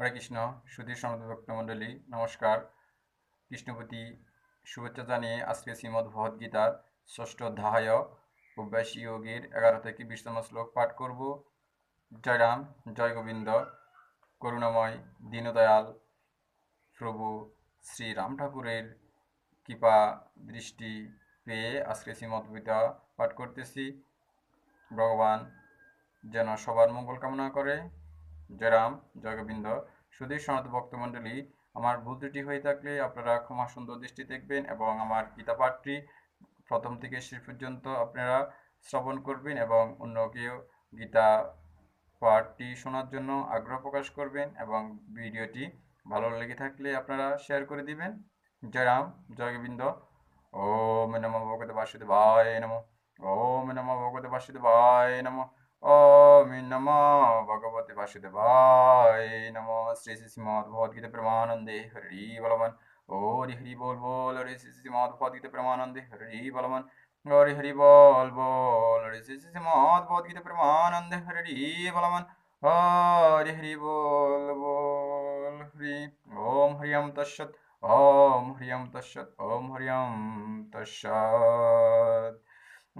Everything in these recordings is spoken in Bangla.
হরে কৃষ্ণ সুধীর সমাজ ভক্ত মণ্ডলী, নমস্কার। কৃষ্ণপতি শুভেচ্ছা জানিয়ে আজকে শ্রীমদ্ ভগবদ্গীতার ষষ্ঠ অধ্যায়, অভ্যাসী যোগীর এগারো থেকে বিশতম শ্লোক পাঠ করব। জয়রাম জয় গোবিন্দ। করুণাময়, দীনদয়াল, প্রভু শ্রী রাম ঠাকুরের কৃপা দৃষ্টি পেয়ে আজকে শ্রীমদ্গীতা পাঠ করতেছি। ভগবান যেন সবার মঙ্গল কামনা করে। জয় রাম জয় গোবিন্দ সুধীর সনাত ভক্তমণ্ডলী, আমার ভুল ত্রুটি হয়ে থাকলে আপনারা ক্ষমা সুন্দর দৃষ্টি দেখবেন এবং আমার গীতা পাঠটি প্রথম থেকে শেষ পর্যন্ত আপনারা শ্রবণ করবেন এবং অন্যকেও গীতা পাঠটি শোনার জন্য আগ্রহ প্রকাশ করবেন এবং ভিডিওটি ভালো লেগে থাকলে আপনারা শেয়ার করে দিবেন। জয় রাম জয় গোবিন্দ ওম নমো ভগবতে বাসুদেবায় নমো, ওম নমো ভগবতে বাসুদেবায় নমো। ওম নমো ভগবতে বাসুদেবায় নমো শ্রী শ্রী শ্রীমদ ভগবদ্গীতা প্রেমানন্দে হরি বলবান হরি হরি বল বল হরি শ্রী শ্রী শ্রীমদ ভগবদ্গীতা প্রেমানন্দে হরি বলবান হরি হরি বল বল হরি শ্রী শ্রী শ্রীমদ ভগবদ্গীতা প্রেমানন্দে হরি বলবান হরি হরি বল বল হরি ওম হরিয়ম তৎসৎ ওম হরিয়ম তৎসৎ ওম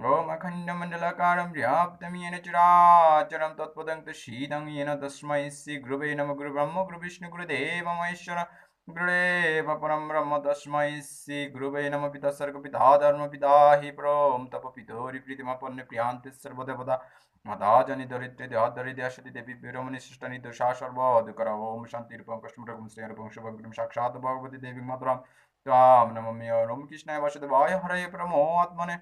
হরিয়ম তৎসৎ ओम अखण्डमण्डलाकारं व्याप्तं येन चराचरं तत्पदं तशीदं येन तस्मै श्री गुरुवे नमः गुरुब्रह्म गुरुविष्णु गुरुदेव महेश्वर गुरुदेव परं ब्रह्म तस्मै श्री गुरुवे नमः पिता सर्गपिता धर्मपिता हि प्रों तपपितोरि प्रीतिमापन्ने प्रियान्ति सर्वदेवता माता जनि दरिद्रे देहादरिद्याशति देवी विरमणि सृष्टनि दोषा सर्वदुकर ओम शान्तिरूपं कष्टमृगं श्रेयरूपं शुभं साक्षात् भगवती देवी मातरं त्वां नममि ओम कृष्णाय वासुदेवाय हरये परमो आत्मने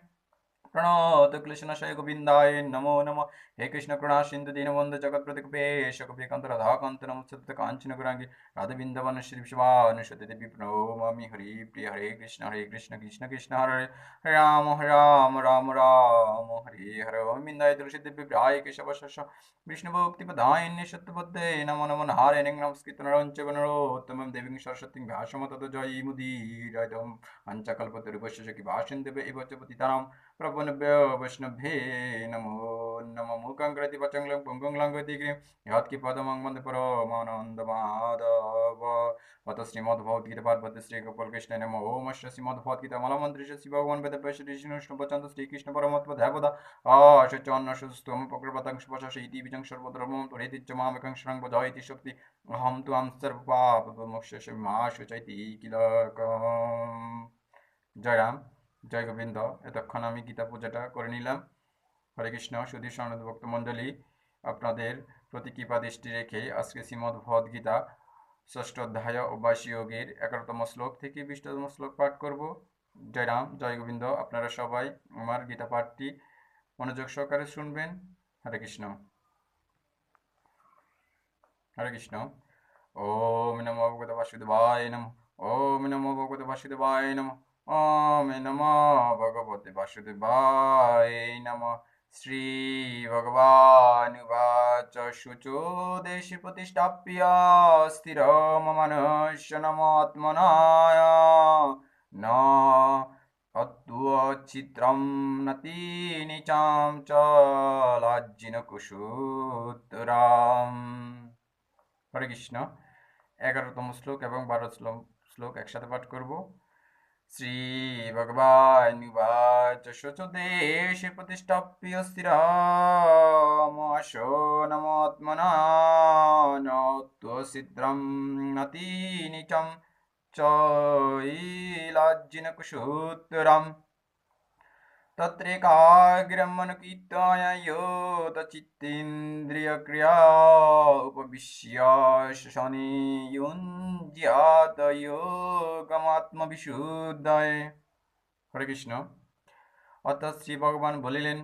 প্রণত ক্লেশনাশয় গোবিন্দায় নমো নমো হে কৃষ্ণ করুণা সিন্ধু দীনবন্ধু জগৎ প্রতিপেশ কপিকান্ত রাধাকান্ত নমস্তে কাঞ্চন গুরাঙ্গি রাধা বৃন্দাবন শ্রী বিশ্ববানুসতি দেবী প্রণমামি হরি প্রিয় হরে কৃষ্ণ হরে কৃষ্ণ কৃষ্ণ কৃষ্ণ হরে হরে রাম হরে রাম রাম রাম হরে হরে ওম বিন্দায় তুলসী দেবী প্রায় কেশব শস্য বিষ্ণু ভক্তি প্রধান্য সত্যপদ্মে নমো নমো নারায়ণ নমস্কৃত নরঞ্চ গণরোত্তমম দেবী সরস্বতী ভাষম তত জয় মুদীরদম পঞ্চকল্পতরুপস্য কি ভাষণ দেবে এব চ পতিতানাম প্রপনভ্য বৈষ্ণভ্যে নমো নমো মুখং করতি পচংলং পুঙ্গং লঙ্ঘতি গ্রীম ইহৎ কি পদমং বন্দে পরমানন্দ মাধব অত শ্রীমদ ভগবদ্গীতা পার্বতী শ্রী গোপাল কৃষ্ণ নম ওম অশ্ব শ্রীমদ ভগবদ্গীতা মালামন্ত্রী শ্রী ভগবান বেদ শ্রী বিষ্ণু পচন্দ শ্রীকৃষ্ণ জয় গোবিন্দ এতক্ষণ আমি গীতা পূজাটা করে নিলাম। হরে কৃষ্ণ, সুধীর সনদ ভক্ত আপনাদের প্রতি কৃপা দৃষ্টি রেখে আজকে শ্রীমদ ভগবদ গীতা ষষ্ঠ অধ্যায় অভ্যাসী যোগের এগারোতম শ্লোক থেকে বিশতম শ্লোক পাঠ করব। জয় রাম, জয় গোবিন্দ, আপনারা সবাই আমার গীতা পাঠটি মনোযোগ সহকারে শুনবেন। হরে কৃষ্ণ। হরে কৃষ্ণ। ওম নমো ভগবতে বাসুদেবায় নমঃ, ওম নমো ভগবতে বাসুদেবায় নমঃ। ওম নমো ভগবতে বাসুদেবায় নমঃ শ্রী ভগবান উবাচ শুচো দেশে প্রতিষ্ঠাপ্য স্থিরমমনুষ্য নমাত্মনায় ন অদ্ভুচিত্রম নতি নিচাম চ লাজ্জিন কুশুত্তরাম হরে কৃষ্ণ এগারোতম শ্লোক এবং বারো শ্লোক শ্লোক একসাথে পাঠ করব শ্রী ভগবান উবাচ শোচ দেশে প্রতিষ্ঠাপ্য স্থিরামাশো नतीनिचं নত্বসিদ্রম तत्रैकाग्रमनुकीर्तययोतचित्तेन्द्रियक्रिया उपविश्य शनेयुञ्ज्यात যোগমাত্মবিশুদ্ধয় হরে কৃষ্ণ। অর্থাৎ শ্রী ভগবান বলিলেন,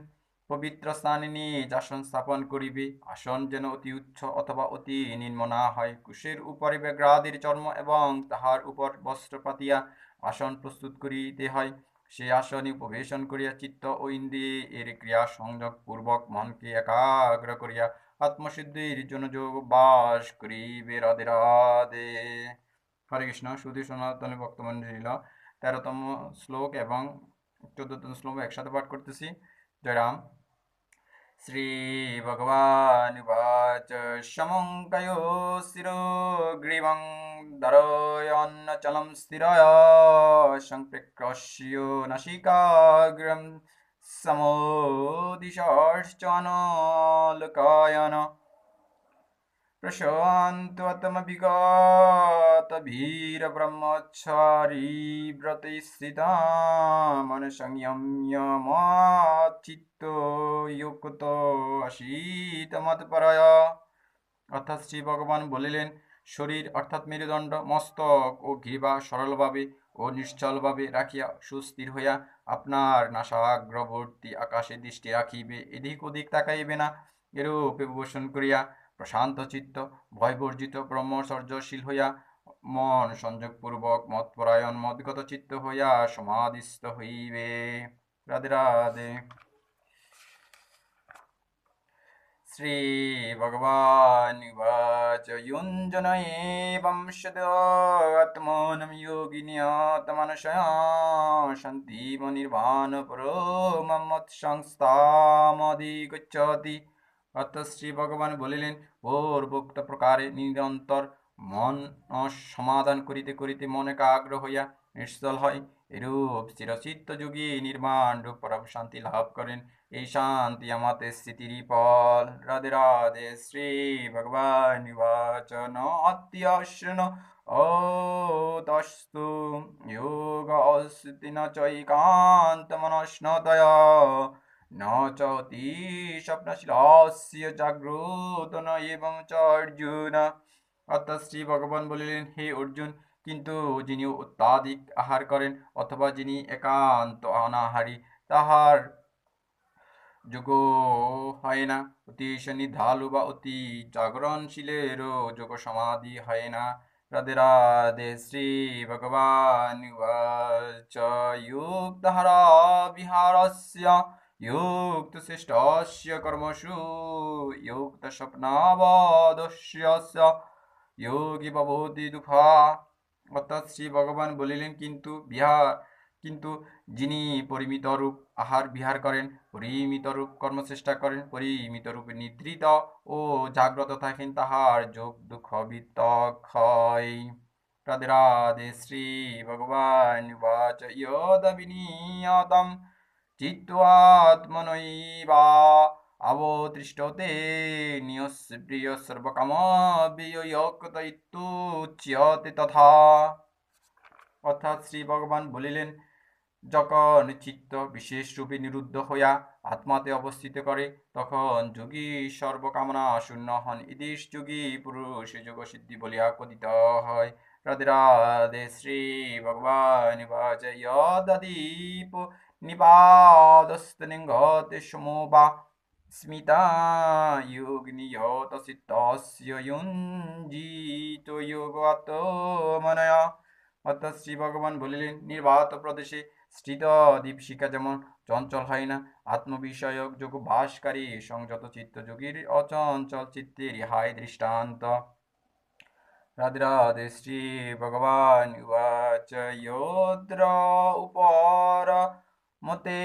পবিত্র স্থানে নিয়ে আসন স্থাপন করিবে, আসন যেন অতি উচ্চ অথবা অতি নিম্ন না হয়। কুশের উপরে ব্যাগ্রাদির চর্ম এবং তাহার উপর বস্ত্র পাতিয়া আসন প্রস্তুত করিতে হয়। সে আসনে উপবেশন করিয়া চিত্ত ও ইন্দ্রিয়ে এর ক্রিয়া সংযোগ পূর্বক মনকে একাগ্র করিয়া আত্মসিদ্ধির জন্য যোগ বাস করিবে। রাধে রাধে। হরে কৃষ্ণ। সুধী সনাতন ভক্তমন্ডলীল তেরোতম শ্লোক এবং চোদ্দতম শ্লোক একসাথে পাঠ করতেছি। জয় রাম। श्रीभगवानुवाच समं कयो शिरोग्रीवं दरयन्नचलं स्थिरया सम्प्रेक्ष्यो नसिकाग्रं समोदिशश्चानलकायन प्रशान्ततमभिगतवीरब्रह्मचारी व्रते स्थिता मनसंयम्य मच्चित्तो युक्त অসীত মতপরায় অর্থাৎ শ্রী ভগবান বলিলেন শরীর অর্থাৎ মেরুদণ্ড মস্তক ও গ্রীবা সরলভাবে ও নিশ্চলভাবে রাখিয়া সুস্থির হইয়া আপনার নাসাগ্রবর্তী আকাশে দৃষ্টি রাখিবে এদিক ওদিক তাকাইবে না এরূপে বিভূষণ করিয়া প্রশান্ত চিত্ত ভয়বর্জিত ব্রহ্মচর্যশীল হইয়া মন সংযোগপূর্বক মতপরায়ণ মদগত চিত্ত হইয়া সমাধিস্থ হইবে রাধে রাধে श्रीभगवानुवाच युञ्जन एवं सदात्मानं योगिन्यातमनशया सन्तीव निर्वाणपरो মৎসংস্থামধিগচ্ছতি অর্থাৎ শ্রী ভগবান বলিলেন পূর্বোক্ত প্রকারে নিরন্তর মন সমাধান করিতে করিতে মনে একাগ্র হইয়া নিশ্চল হয়। এরূপ চিরচিত্ত যোগী নির্মাণ রূপ পরম শান্তি লাভ করেন। এই শান্তি আমাতে স্থিতির ফল। রাধে রাধে, শ্রী ভগবান নিবাচন অত্যশ্ন ও তস্তু যোগ অস্তি ন চৈকান্ত মনস্নতয়া ন চতি স্বপ্নশীলস্য জাগ্রত এবং চ অর্জুন। অর্থাৎ শ্রী ভগবান বলিলেন, হে অর্জুন, কিন্তু যিনি অত্যাধিক আহার করেন অথবা যিনি একান্ত অনাহারী, তাহার যোগ হয় না। অতি নিধালু বা অতি জাগরণশীলেরও যোগ সমাধি হয় না। রাধে রাধে, শ্রী ভগবান বিহারস্য युक्त श्रेष्ठस्य कर्मसु युक्त স্বপ্নাবদস্য যোগী ভবতি দুঃখা অর্থাৎ শ্রী ভগবান বলিলেন কিন্তু বিহার কিন্তু যিনি পরিমিত রূপ আহার বিহার করেন পরিমিত রূপ কর্মচেষ্টা করেন পরিমিত রূপে নিদ্রিত ও জাগ্রত থাকেন তাহার যোগ দুঃখ বিতক হয় রাধে রাধে শ্রী ভগবান বাচ ইয়দ বিনিয়তম চিত্তাত্মনৈবা অবতৃষ্টতে নিয়স্প্রিয় সর্বকামবিয়ক্তইত্যুচ্যতে তথা অর্থাৎ শ্রী ভগবান বলিলেন যখন চিত্ত বিশেষ রূপে নিরুদ্ধ হইয়া আত্মাতে অবস্থিত করে তখন যোগী সর্বকামনা শূন্য হন ইদিশ যোগী পুরুষ যোগ সিদ্ধি বলিয়া কথিত হয় রাধে রাধে শ্রী ভগবান নিপাদস্তনিঙ্গতে সমোবা স্মিতা যোগনিয়তচিত্তস্য যুঞ্জিত যোগত মনয়া অর্থাৎ শ্রী ভগবান বলিলেন নির্বাত প্রদেশে স্থিত দীপশিকা যেমন চঞ্চল হয় না আত্মবিষয়ক যোগ ভাসকারী সংযত চিত্ত যোগীর অচঞ্চল চিত্তের ইহাই দৃষ্টান্ত রাধে রাধে শ্রী ভগবান উবাচ योद्र উপর মতে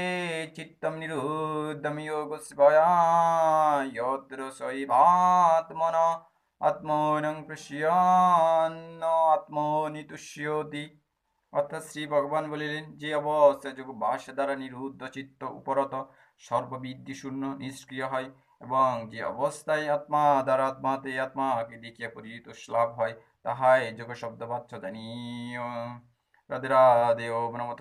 চিত্তম নিরুদ্ধম যোগ স্বয়াত্র শৈবাত্মন আত্মনং কৃষ্যান্ন আত্মনি তুষ্যতি অর্থাৎ শ্রী ভগবান বলিলেন যে অবস্থায় যোগ বাস দ্বারা নিরুদ্ধ চিত্ত উপরত সর্ববিদ্যি শূন্য নিষ্ক্রিয় হয় এবং যে অবস্থায় আত্মা দ্বারা আত্মাতে আত্মাকে দেখিয়া পরিচিত শ্লাভ হয় তাহাই যোগ শব্দ বাচ্য জানিয় রাধে নামক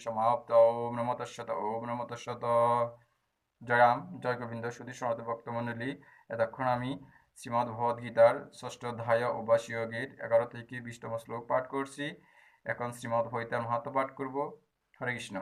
সমাপ্ত জয় গোবিন্দ সুধী সনাত ভক্তমণ্ডলী এতক্ষণ আমি শ্রীমদ্ ভগবদ্গীতার ষষ্ঠ অধ্যায় ও বাসীয়োগের এগারো থেকে বিশতম শ্লোক পাঠ করছি এখন শ্রীমদ্ ভৈতার মাহাত্ম পাঠ করব হরে কৃষ্ণ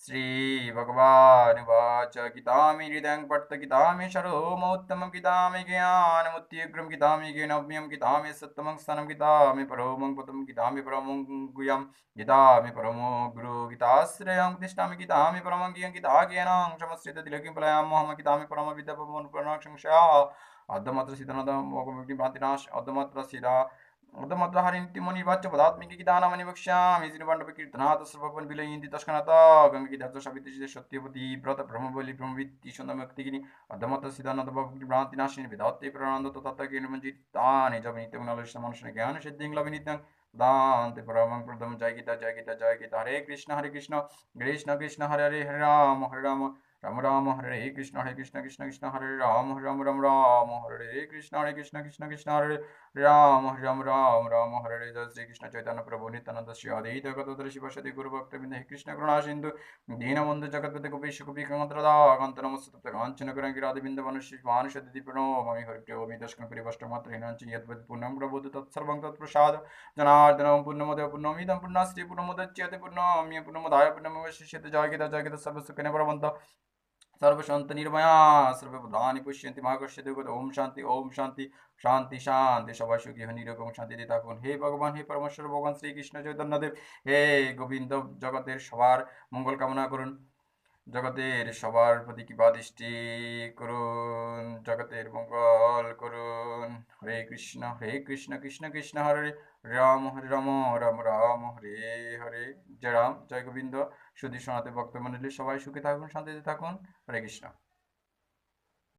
શ્રી ભગવાન વાચ કિતામી હૃદયં પટ્ટ કિતામી શરોમોત્તમ કિતામી જ્ઞાન મુત્યગ્રમ કિતામી જ્ઞાવ્યમ કિતામી સત્તમં સ્થાનમ કિતામી પરોમં પતમ કિતામી પરમં ગુયમ ગીતામી પરમો ગુરુ ગીતાશ્રયં પ્રતિષ્ઠામી કિતામી પરમં ગિયં ગીતા જ્ઞાનં સમસ્યત તિલકિં પ્રયામ મોહમ કિતામી પરમ વિદ્યા પરમો પ્રણાક્ષં શા અર્ધમાત્ર સિદ્ધનાદમ મોગમ વિજ્ઞાતિ નાશ અર્ધમાત્ર સિરા हरिन्तिमुनि वाच्यपदात्मिकी दानामणि वक्ष्यामि श्रीमण्डप कीर्तनाथ सर्वपन विलयन्ति तस्कनाथ गंगी ध्यात सविति सत्यवती व्रत ब्रह्मबलि ब्रह्मवित्ति सुन्दमक्तिगिनि अदमत सिद्धानंद बाबू भ्रांति नाशिनी विधाते प्रानंद तो तत्व ज्ञान मंजित तानि जब नित्य गुणालक्ष्य मनुष्य ज्ञान सिद्धिं लविनित्यं दान्ते परमं प्रदम जय गीता जय गीता जय गीता हरे कृष्ण हरे कृष्ण कृष्ण कृष्ण हरे हरे हरे राम हरे राम রাম রাম, হরে কৃষ্ণ হরে কৃষ্ণ কৃষ্ণ কৃষ্ণ, হরে রাম রাম রাম রাম হরে কৃষ্ণ হরে কৃষ্ণ কৃষ্ণ কৃষ্ণ, হরে রাম রাম রাম রাম হরে জয় শ্রীকৃষ্ণ চৈতন্য প্রভু নিত্যানন্দ শ্রী অদ্বৈত গতোত্তর শিব সতী গুরু ভক্তবৃন্দ। হে কৃষ্ণ করুণা সিন্ধু, দীনবন্ধু জগৎপতি গোপী সুকপি কান্তরদা কান্ত নমস্তে কাঞ্চন করাঙ্গি রাধবিন্দ মনুষ্য মানুষ দিদি প্রণমামি হরি প্রিয় দর্শন করি বষ্ট মাত্র হিনাঞ্চ যদ্বৎ পূর্ণম প্রবোধ তৎসর্বং তৎপ্রসাদ। জনার্দনম পূর্ণমদ পূর্ণমিদম পূর্ণাশ্রী পূর্ণমুদচ্যতে পূর্ণমিয় পূর্ণমদায় পূর্ণমবশিষ্যতে জয় গীতা জয় গীতা সর্বসুখেন পরবন্ত सर्वशांत निर्मया सर्वप्रधानी पुष्यन्ति महाकर्ष्य গত ওম শান্তি ওম শান্তি শান্তি শান্তি সবাই সুখী হন নিরকম শান্তিতে থাকুন হে ভগবান হে পরমেশ্বর ভগবান শ্রীকৃষ্ণ চৈতন্যদেব হে গোবিন্দ জগতের সবার মঙ্গল কামনা করুন জগতের সবার প্রতি কৃপা দৃষ্টি করুন, জগতের মঙ্গল করুন। হরে কৃষ্ণ হরে কৃষ্ণ কৃষ্ণ কৃষ্ণ, হরে রাম হরে রাম রাম রাম, হরে হরে। জয় রাম, জয় গোবিন্দ। সুধী সনাতে ভক্ত মন্ডলী সবাই সুখে থাকুন, শান্তিতে থাকুন। হরে কৃষ্ণ।